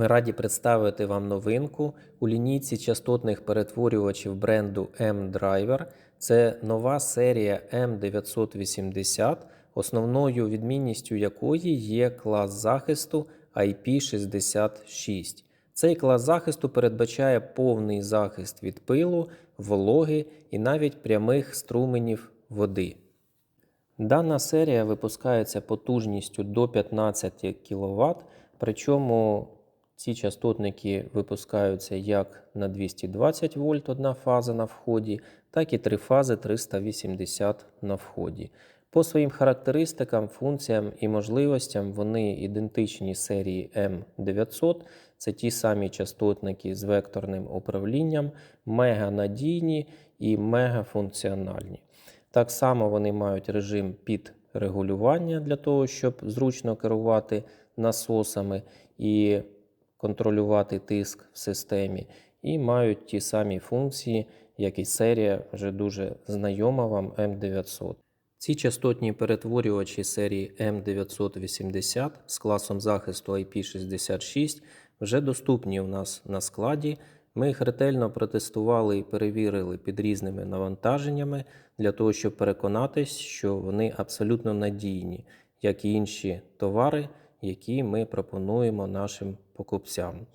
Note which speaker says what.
Speaker 1: Ми раді представити вам новинку у лінійці частотних перетворювачів бренду M-Driver. Це нова серія M980, основною відмінністю якої є клас захисту IP66. Цей клас захисту передбачає повний захист від пилу, вологи і навіть прямих струменів води. Дана серія випускається потужністю до 15 кВт, причому ці частотники випускаються як на 220 вольт одна фаза на вході, так і три фази 380 на вході. По своїм характеристикам, функціям і можливостям вони ідентичні серії M900. Це ті самі частотники з векторним управлінням, меганадійні і мегафункціональні. Так само вони мають режим підрегулювання для того, щоб зручно керувати насосами і контролювати тиск в системі, і мають ті самі функції, як і серія вже дуже знайома вам M900. Ці частотні перетворювачі серії M980 з класом захисту IP66 вже доступні у нас на складі. Ми їх ретельно протестували і перевірили під різними навантаженнями для того, щоб переконатись, що вони абсолютно надійні, як і інші товари, які ми пропонуємо нашим покупцям.